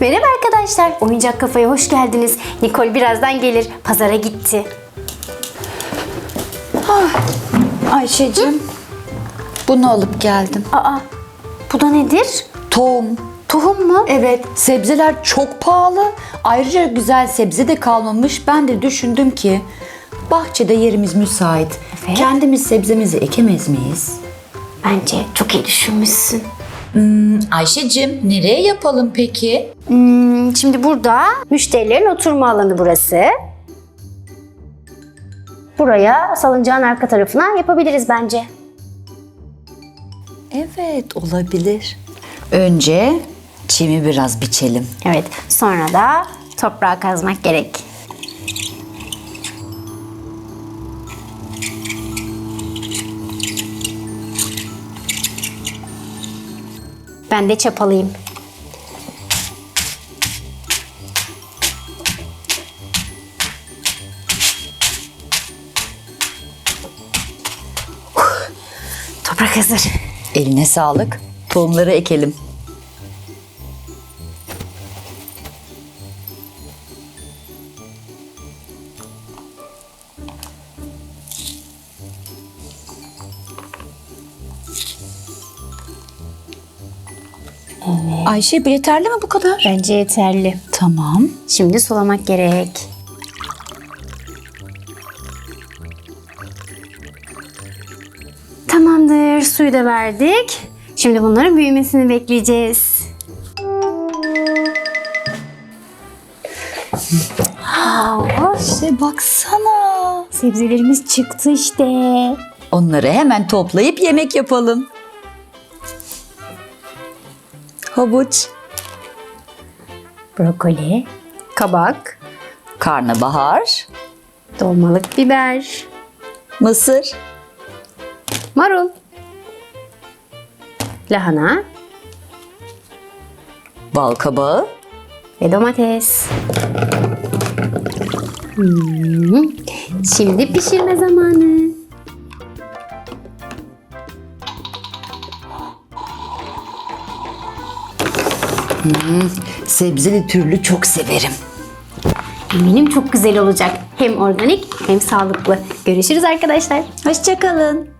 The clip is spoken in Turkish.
Merhaba arkadaşlar. Oyuncak kafaya hoş geldiniz. Nikol birazdan gelir. Pazara gitti. Ayşe'cim bunu alıp geldim. Aa, bu da nedir? Tohum. Tohum mu? Evet sebzeler çok pahalı. Ayrıca güzel sebze de kalmamış. Ben de düşündüm ki bahçede yerimiz müsait. Evet. Kendimiz sebzemizi ekemez miyiz? Bence çok iyi düşünmüşsün. Ayşe'cim nereye yapalım peki? Hmm, şimdi burada müşterilerin oturma alanı burası. Buraya salıncağın arka tarafına yapabiliriz bence. Evet olabilir. Önce çimi biraz biçelim. Evet, sonra da toprağı kazmak gerek. Ben de çapalıyım. Toprak hazır. Eline sağlık. Tohumları ekelim. Ayşe bir yeterli mi bu kadar? Bence yeterli. Tamam. Şimdi sulamak gerek. Tamamdır. Suyu da verdik. Şimdi bunların büyümesini bekleyeceğiz. İşte baksana. sebzelerimiz çıktı işte. Onları hemen toplayıp yemek yapalım. Havuç, Brokoli, kabak, karnabahar, dolmalık biber, mısır, marul, lahana. Bal kabağı, ve domates. Hmm, Şimdi pişirme zamanı. Sebzeli türlü çok severim. Eminim çok güzel olacak. Hem organik hem sağlıklı. Görüşürüz arkadaşlar. Hoşçakalın.